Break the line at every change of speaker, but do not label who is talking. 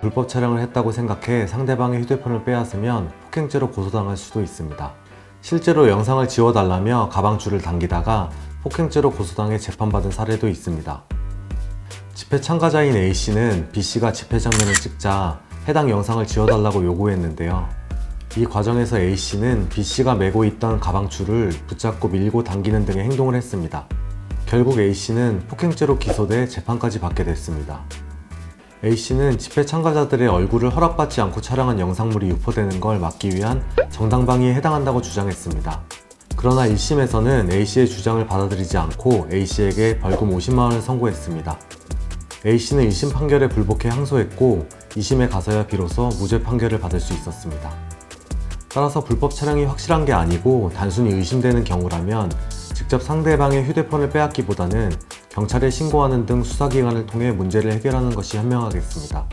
불법 촬영을 했다고 생각해 상대방의 휴대폰을 빼앗으면 폭행죄로 고소당할 수도 있습니다. 실제로 영상을 지워달라며 가방줄을 당기다가 폭행죄로 고소당해 재판받은 사례도 있습니다. 집회 참가자인 A씨는 B씨가 집회 장면을 찍자 해당 영상을 지워달라고 요구했는데요. 이 과정에서 A씨는 B씨가 메고 있던 가방줄을 붙잡고 밀고 당기는 등의 행동을 했습니다. 결국 A씨는 폭행죄로 기소돼 재판까지 받게 됐습니다. A씨는 집회 참가자들의 얼굴을 허락받지 않고 촬영한 영상물이 유포되는 걸 막기 위한 정당방위에 해당한다고 주장했습니다. 그러나 1심에서는 A씨의 주장을 받아들이지 않고 A씨에게 벌금 50만 원을 선고했습니다. A씨는 1심 판결에 불복해 항소했고 2심에 가서야 비로소 무죄 판결을 받을 수 있었습니다. 따라서 불법 촬영이 확실한 게 아니고 단순히 의심되는 경우라면 직접 상대방의 휴대폰을 빼앗기보다는 경찰에 신고하는 등 수사기관을 통해 문제를 해결하는 것이 현명하겠습니다.